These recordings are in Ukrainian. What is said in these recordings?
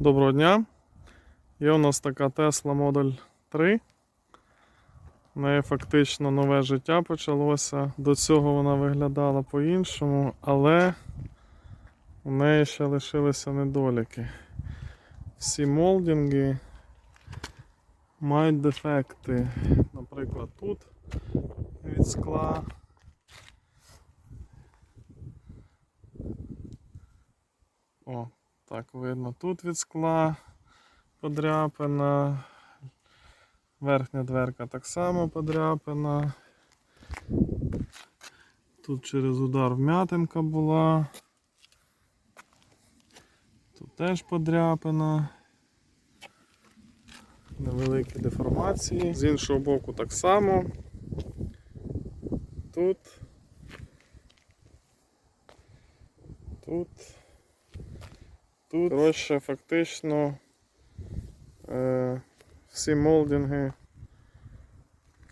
Доброго дня. Є у нас така Tesla Model 3. У неї фактично нове життя почалося. До цього вона виглядала по-іншому, але у неї ще лишилися недоліки. Всі молдинги мають дефекти. Наприклад, тут від скла. О, так видно. Тут від скла подряпина. Верхня дверка так само подряпина. Тут через удар вм'ятинка була. Тут теж подряпина. Невеликі деформації. З іншого боку так само. Тут. Тут. Тут. Коротше, фактично е, всі молдинги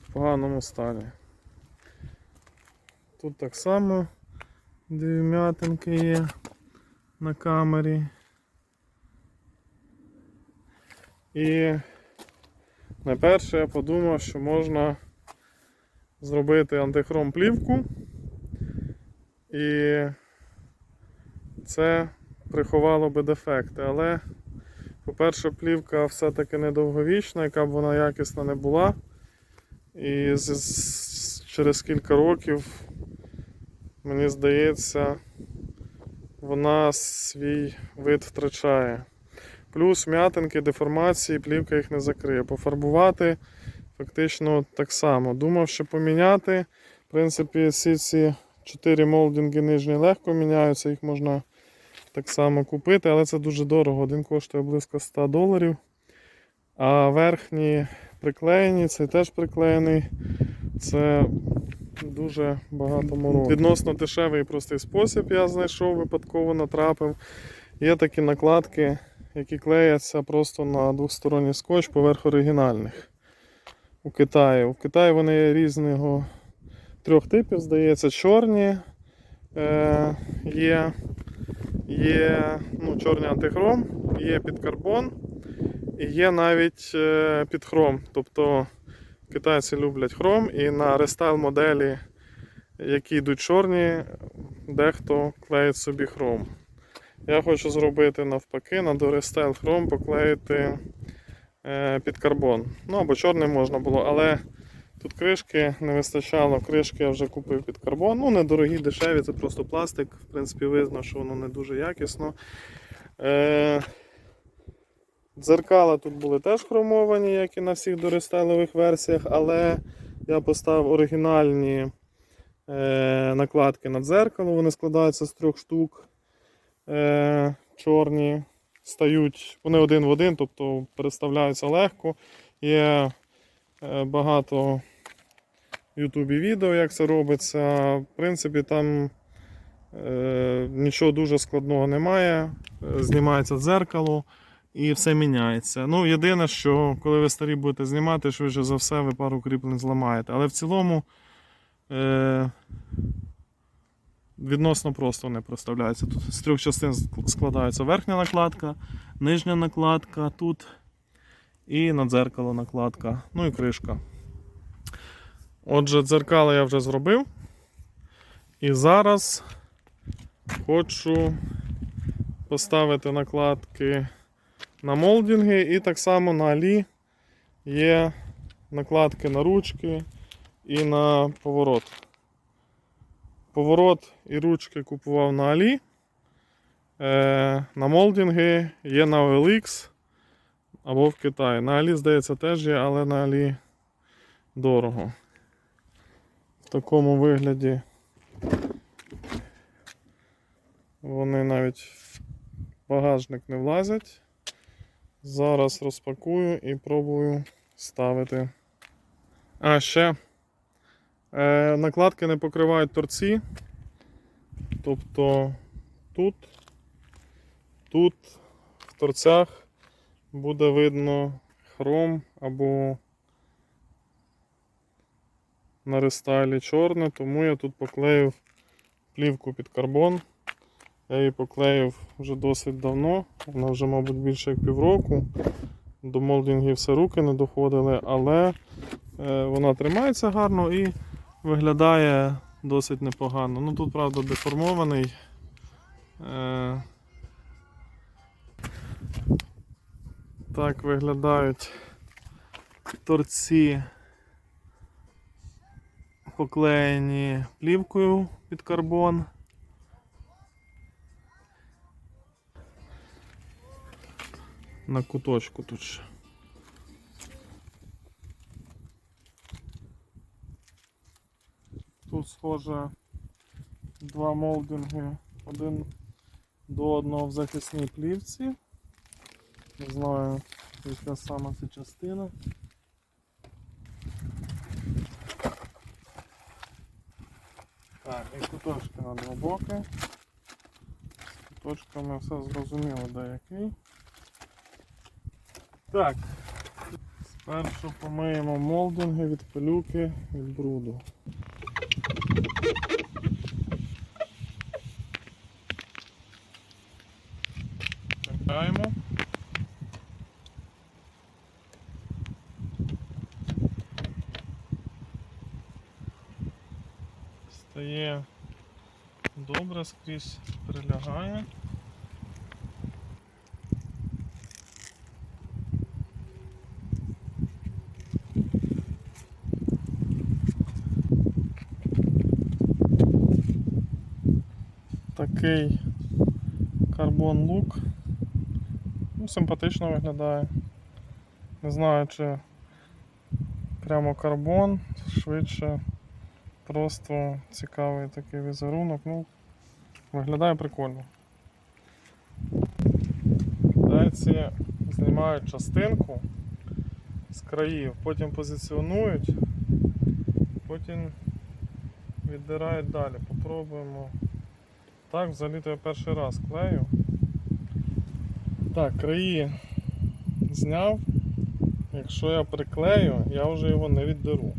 в поганому стані. Тут так само дві вм'ятинки є на камері. І найперше я подумав, що можна зробити антихром плівку і це приховало би дефекти. Але, по-перше, плівка все-таки недовговічна, яка б вона якісна не була. І через кілька років, мені здається, вона свій вид втрачає. Плюс м'ятинки, деформації, плівка їх не закриє. Пофарбувати фактично так само. Думав, що поміняти. В принципі, всі ці 4 молдинги нижні легко міняються, їх можна так само купити, але це дуже дорого. Один коштує близько 100 доларів. А верхні приклеєні, цей теж приклеєний. Це дуже багато мороку. Відносно дешевий і простий спосіб я знайшов, випадково натрапив. Є такі накладки, які клеяться просто на двосторонній скотч поверх оригінальних. У Китаї. У Китаї вони є різного трьох типів, здається, чорні е, є, є ну, чорний антихром, є під карбон і є навіть е, під хром. Тобто китайці люблять хром і на рестайл моделі, які йдуть чорні, дехто клеїть собі хром. Я хочу зробити навпаки, на дорестайл хром поклеїти е, під карбон. Ну або чорним можна було, але тут кришки не вистачало. Кришки я вже купив під карбон. Ну, недорогі, дешеві, це просто пластик. В принципі, видно, що воно не дуже якісно. Е, Дзеркала тут були теж хромовані, як і на всіх дорестайлових версіях, але я поставив оригінальні е, накладки на дзеркало. Вони складаються з трьох штук. Е, чорні стають, вони один в один, тобто переставляються легко. Є багато в Ютубі відео, як це робиться. В принципі, там е, нічого дуже складного немає. Е, Знімається дзеркало і все міняється. Ну, єдине, що коли ви старі будете знімати, швидше за все, ви пару кріплень зламаєте. Але в цілому. Е, відносно просто не проставляється. Тут з трьох частин складається верхня накладка, нижня накладка тут і на дзеркало накладка, ну і кришка. Отже, дзеркало я вже зробив. І зараз хочу поставити накладки на молдинги і так само на алі є накладки на ручки і на поворот. Поворот і ручки купував на Алі. Е, на молдинги є на OLX або в Китаї. На Алі, здається, теж є, але на Алі дорого. В такому вигляді вони навіть в багажник не влазять. Зараз розпакую і пробую ставити. А ще. Е, накладки не покривають торці. Тобто тут, тут в торцях буде видно хром або на рестайлі чорне, тому я тут поклеїв плівку під карбон Я її поклеїв вже досить давно, вона вже, мабуть, більше як півроку. До молдингів все руки не доходили, але е, вона тримається гарно і виглядає досить непогано. Ну тут, правда, деформований. Так виглядають торці поклеєні плівкою під карбон. На куточку тут ще. Тут схоже два молдинги один до одного в захисній плівці. Не знаю, яка саме це частина. Так, і куточки на два боки. З куточками все зрозуміло, де який. Так. Спершу помиємо молдинги від пилюки від бруду. Чекаємо. Стає добре, скрізь прилягає. Такий карбон лук. Ну, симпатично виглядає. Не знаю, чи прямо карбон, швидше просто цікавий такий візерунок. Ну, виглядає прикольно. Китайці знімають частинку з країв, потім позиціонують, потім віддирають далі. Попробуємо. Так, взагалі-то я перший раз клею. Так, краї зняв. Якщо я приклею, я вже його не віддеру.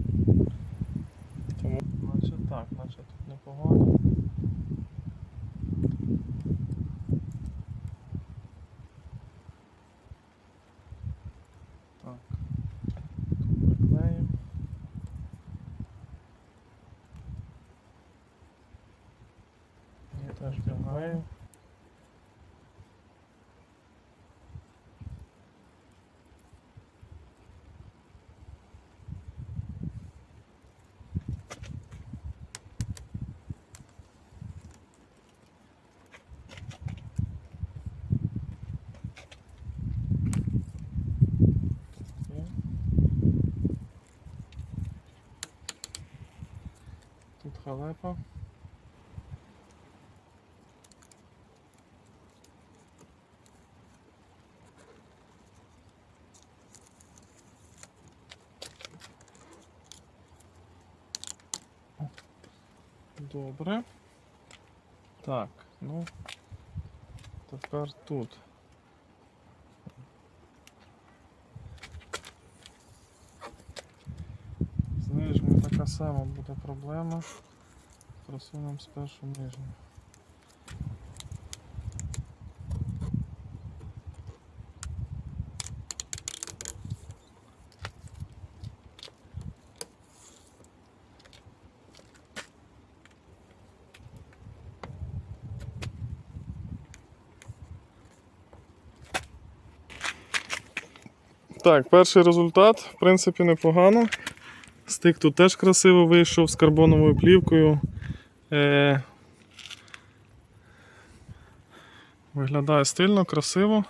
Халепа. Добре. Так, ну тепер тут. З нижньою така сама буде проблема. Просунемо спершу нижню. Так, перший результат, в принципі, непогано. Стик тут теж красиво вийшов з карбоновою плівкою. Е... Виглядає стильно, красиво.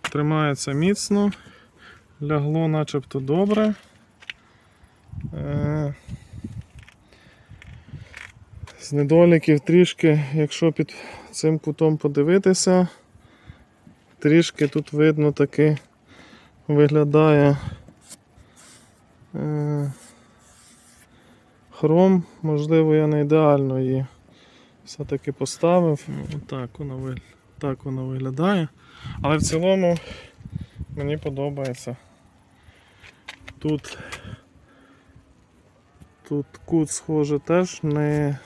Тримається міцно, лягло начебто добре. Е... З недоліків трішки, якщо під цим кутом подивитися, трішки тут видно таки виглядає е, хром, можливо, я не ідеально її все-таки поставив. Ну, Так воно, так воно виглядає. Але в цілому мені подобається. Тут, тут кут, схоже, теж не,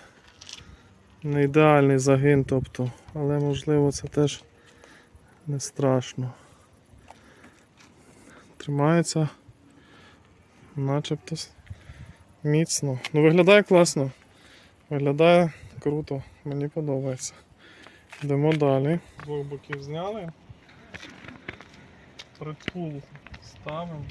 Не ідеальний загин, тобто, але можливо це теж не страшно. Тримається начебто міцно. Ну виглядає класно. Виглядає круто, мені подобається. Йдемо далі. З двох боків зняли. Притул ставимо.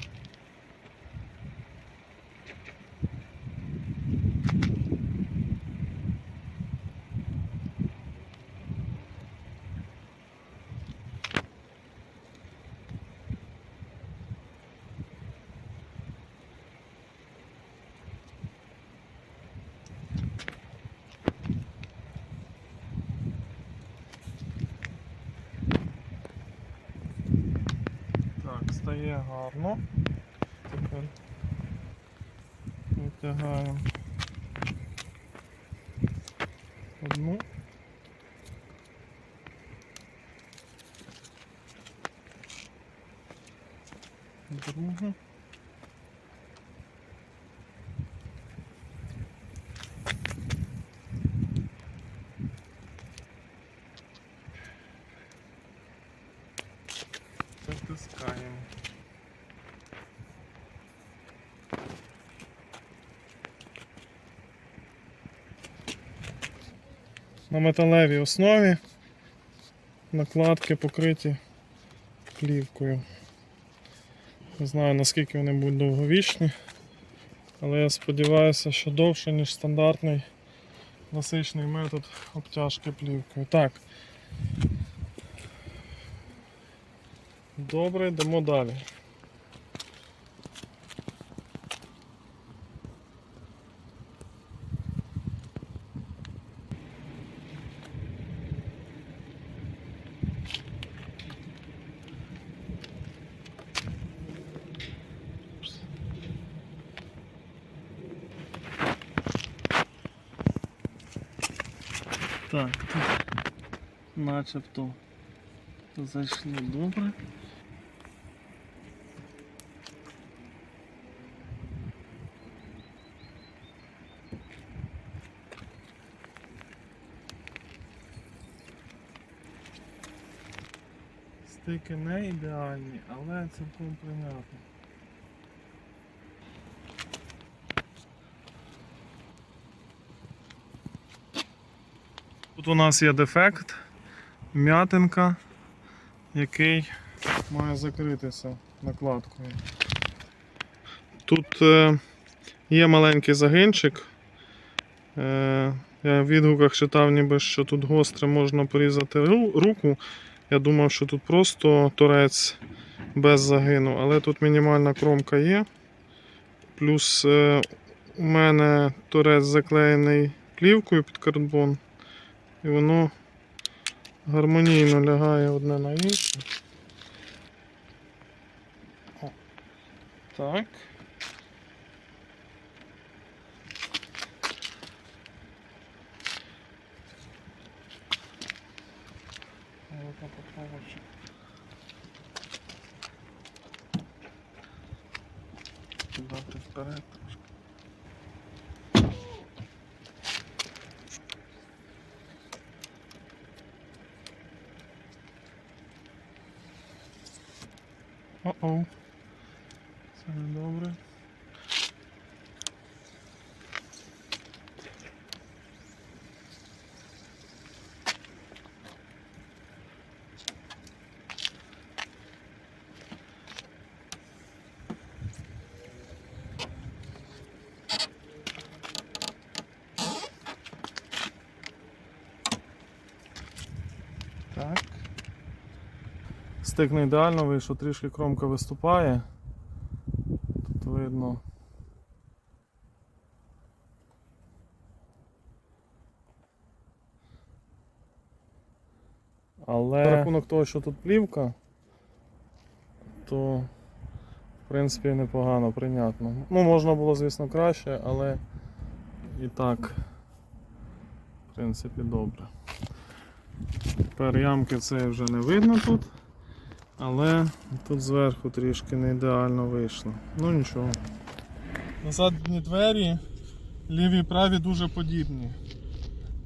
Так, стає гарно. Тепер витягаємо одну. Другу. На металевій основі накладки покриті плівкою. Не знаю наскільки вони будуть довговічні, але я сподіваюся, що довше, ніж стандартний класичний метод обтяжки плівкою. Так. Добре, йдемо далі. Так, тут начебто зайшло добре. Стики не ідеальні, але цілком прийнятно. Тут у нас є дефект, м'ятинка, який має закритися накладкою. Тут е, є маленький загинчик. Е, я в відгуках читав, ніби що тут гостре можна порізати руку. Я думав, що тут просто торець без загину, але тут мінімальна кромка є. Плюс е, у мене торець заклеєний плівкою під карбон. І воно гармонійно лягає одне на інше. О, Так. Дати вперед трошки. people. Стик не ідеально вийшов, трішки кромка виступає. Тут видно. Але за рахунок того, що тут плівка, то в принципі непогано, прийнятно. Ну, можна було, звісно, краще, але і так, в принципі, добре. Тепер ямки це вже не видно тут. Але тут зверху трішки не ідеально вийшло. Ну нічого. Задні двері, ліві і праві дуже подібні.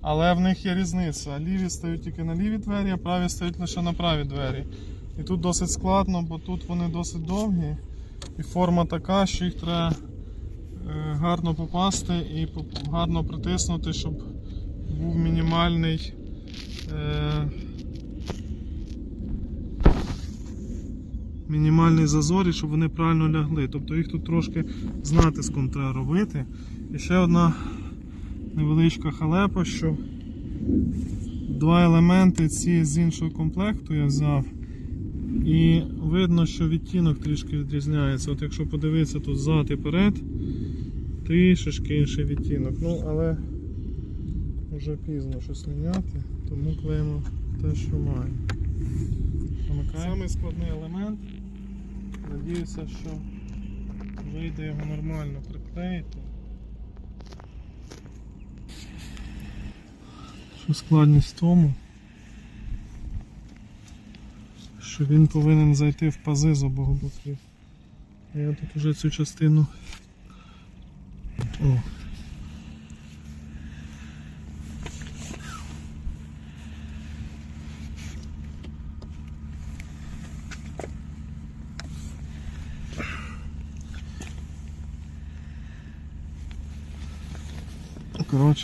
Але в них є різниця. Ліві стають тільки на ліві двері, а праві стають лише на праві двері. І тут досить складно, бо тут вони досить довгі. І форма така, що їх треба е, гарно попасти і гарно притиснути, щоб був мінімальний. Мінімальний зазор і щоб вони правильно лягли. Тобто їх тут трошки з натиском треба робити. І ще одна невеличка халепа, що два елементи ці з іншого комплекту я взяв. І видно, що відтінок трішки відрізняється. От якщо подивитися тут зад і перед, трішечки інший відтінок. Ну, але вже пізно щось міняти, тому клеїмо те, що маємо. Самий складний елемент. Надіюся, що вийде його нормально приклеїти. Що складність в тому, що він повинен зайти в пази з обох боків. Я тут уже цю частину. О.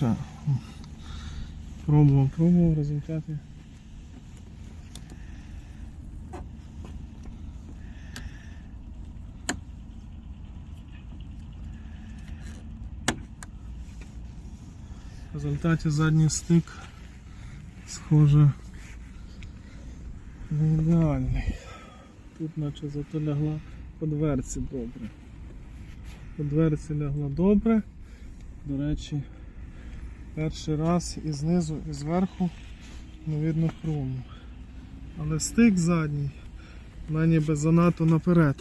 Коротше, пробував, пробував, в результаті. В результаті задній стик схоже не ідеальний. Тут наче зато лягла по дверці добре. По дверці лягла добре. До речі, перший раз і знизу, і зверху не видно хрому. Але стик задній, вона ніби занадто наперед.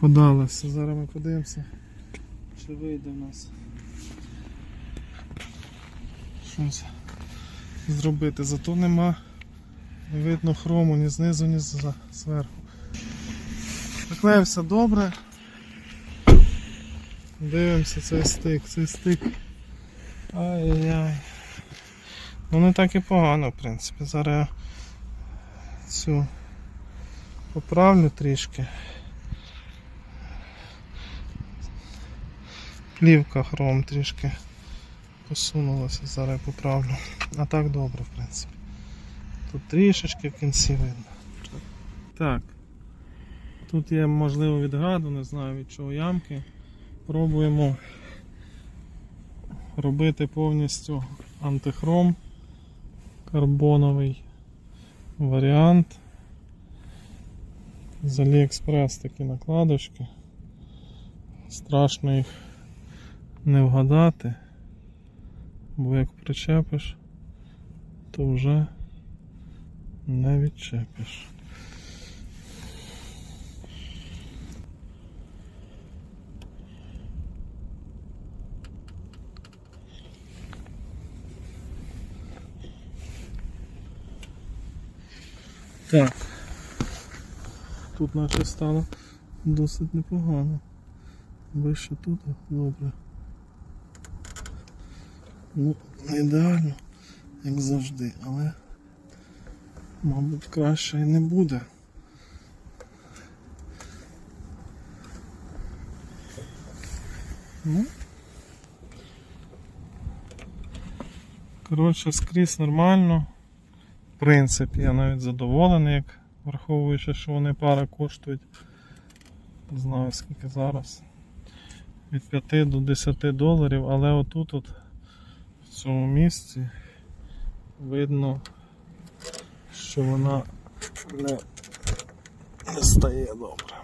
Подалася. Зараз ми подивимося, чи вийде в нас щось зробити. Зато нема не видно хрому ні знизу, ні зверху. Приклеївся добре. Дивимося цей стик, цей стик. Ай-яй. Ну не так і погано, в принципі. Зараз я цю поправлю трішки. Плівка хром трішки посунулася, зараз я поправлю. А так добре, в принципі. Тут трішечки в кінці видно. Так. Тут є можливо від граду, не знаю від чого ямки. Пробуємо робити повністю антихром карбоновий варіант. З AliExpress такі накладочки. Страшно їх не вгадати, бо як причепиш, то вже не відчепиш. Так. Тут наче стало досить непогано. Вище тут добре. Ну, не ідеально, як завжди, але мабуть краще і не буде. Ну. Коротше, скрізь нормально. Принципі, я навіть задоволений, як враховуючи, що вони пара коштують. Не знаю скільки зараз. Від 5 до 10 доларів, але отут от в цьому місці видно, що вона не, не стає добре.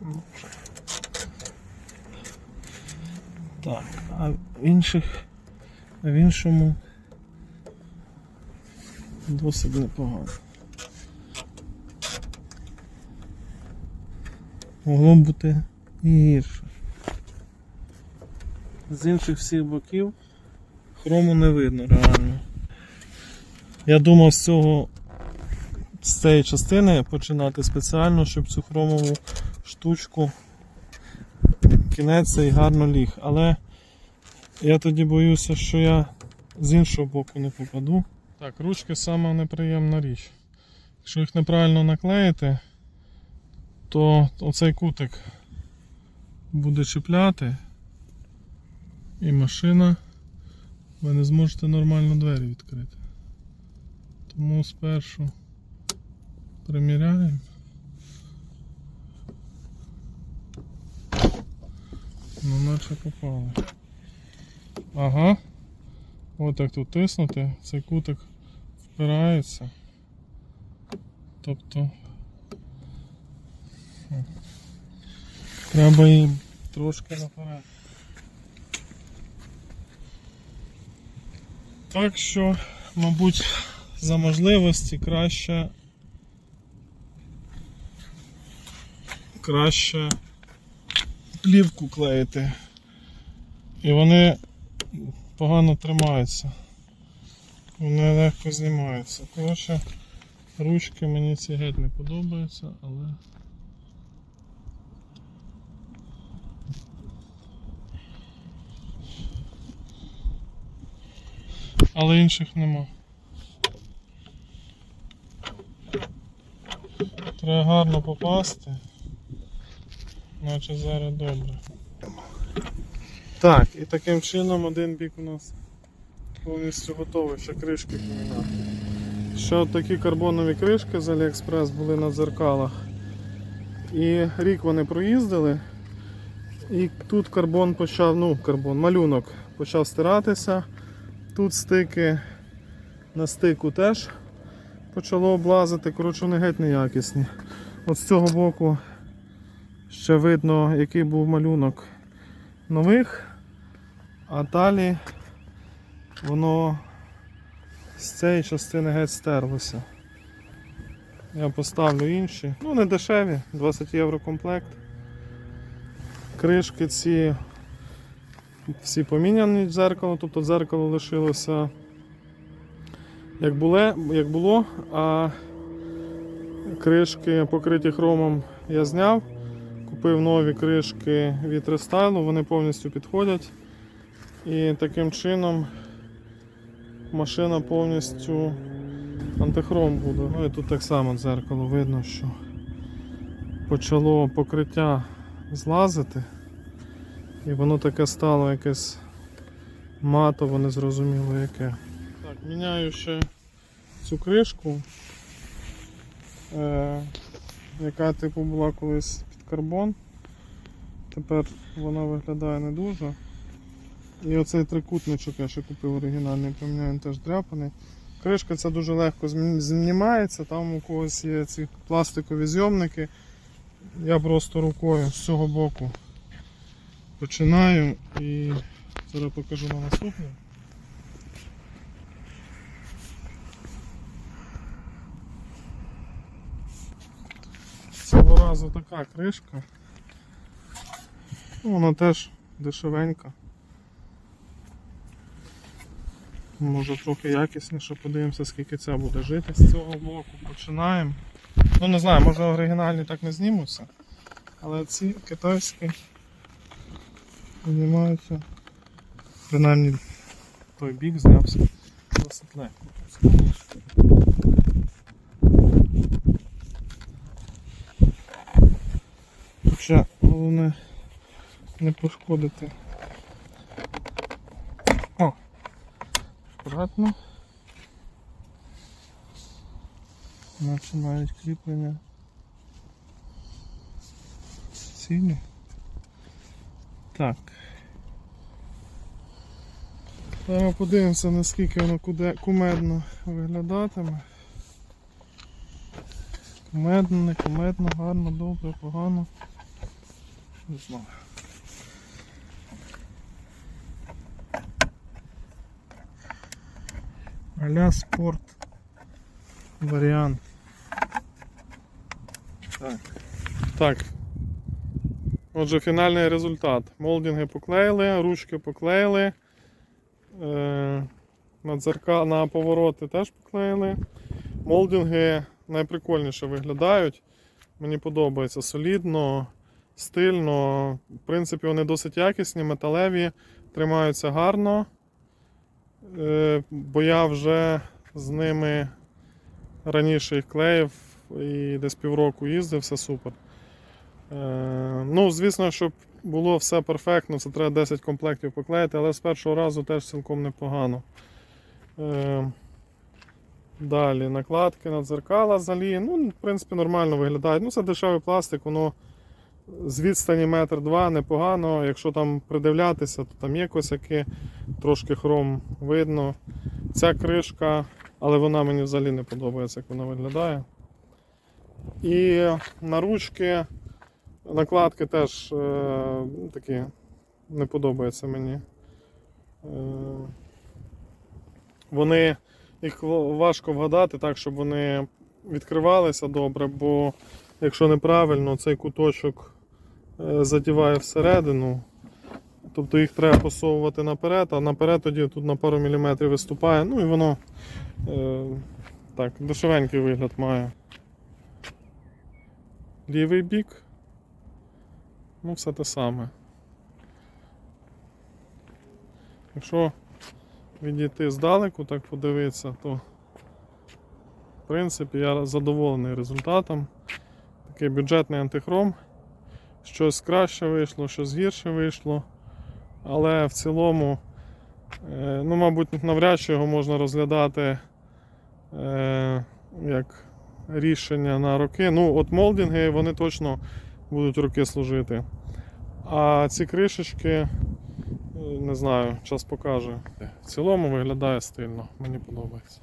Ну, Так, а в інших, в іншому досить непогано. Могло бути і гірше. З інших всіх боків хрому не видно реально. Я думав з цього з цієї частини починати спеціально, щоб цю хромову штучку кінець цей гарно ліг. Але Я тоді боюся, що я з іншого боку не попаду. Так, ручки сама неприємна річ. Якщо їх неправильно наклеїти, то оцей кутик буде чіпляти, і машина ви не зможете нормально двері відкрити. Тому спершу приміряємо. Ну, наче попали. Ага. От як тут тиснути, цей кутик впирається. Тобто треба її трошки наперед. Так що, мабуть, за можливості краще краще плівку клеїти. І вони погано тримаються. Вони легко знімаються. Коротше, ручки мені ці геть не подобаються, але. Але інших нема. Треба гарно попасти. Наче зараз добре. Так, і таким чином один бік у нас повністю готовий, ще кришки поміняти. Ще такі карбонові кришки з Aliexpress були на дзеркалах. І рік вони проїздили. І тут карбон почав, ну, карбон, малюнок почав стиратися. Тут стики на стику теж почало облазити. Коротше, вони геть неякісні. От з цього боку ще видно, який був малюнок нових, а далі воно з цієї частини геть стерлося. Я поставлю інші. Ну, не дешеві, 20 євро комплект. Кришки ці всі поміняні дзеркало, тобто дзеркало лишилося як було, як було, а кришки покриті хромом я зняв. Купив нові кришки від рестайлу, вони повністю підходять. І таким чином машина повністю антихром буде. Ну і тут так само дзеркало видно, що почало покриття злазити. І воно таке стало якесь матово, незрозуміло яке. Так, міняю ще цю кришку, е, яка типу була колись під карбон. Тепер вона виглядає не дуже. І оцей трикутничок я ще купив оригінальний, поміняю він теж дряпаний. Кришка ця дуже легко знімається, там у когось є ці пластикові зйомники. Я просто рукою з цього боку починаю і зараз покажу на наступне. Цього разу така кришка. Вона теж дешевенька. Може трохи якісніше, подивимося, скільки це буде жити. З цього боку починаємо. Ну не знаю, може оригінальні так не знімуться. Але ці китайські знімаються. Принаймні той бік знявся досить легко. Хоча головне не пошкодити. О! Акуратно. Наче кріплення. Цілі. Так. Зараз подивимося, наскільки воно кумедно виглядатиме. Кумедно, не кумедно, гарно, добре, погано. Не знаю. Аля спорт варіант. Так. Так. Отже, фінальний результат. Молдинги поклеїли, ручки поклеїли. Е, на, дзерка... на повороти теж поклеїли. Молдинги найприкольніше виглядають. Мені подобається солідно, стильно. В принципі, вони досить якісні, металеві. тримаються гарно, бо я вже з ними раніше їх клеїв і десь півроку їздив, все супер. Е, ну, звісно, щоб було все перфектно, це треба 10 комплектів поклеїти, але з першого разу теж цілком непогано. Е, далі накладки на дзеркала залі. Ну, в принципі, нормально виглядають. Ну, це дешевий пластик, воно з відстані метр два непогано. Якщо там придивлятися, то там є косяки, трошки хром видно. Ця кришка, але вона мені взагалі не подобається, як вона виглядає. І на ручки накладки теж е, такі не подобаються мені. Е, вони їх важко вгадати так, щоб вони відкривалися добре, бо якщо неправильно, цей куточок е, задіває всередину. Тобто їх треба посовувати наперед, а наперед тоді тут на пару міліметрів виступає, ну і воно е, так, дешевенький вигляд має. Лівий бік. Ну, все те саме. Якщо відійти здалеку, так подивитися, то в принципі я задоволений результатом. Такий бюджетний антихром. Щось краще вийшло, щось гірше вийшло. Але в цілому, е, ну, мабуть, навряд чи його можна розглядати е, як рішення на роки. Ну, от молдинги вони точно будуть роки служити. А ці кришечки, е, не знаю, час покаже. В цілому виглядає стильно, мені подобається.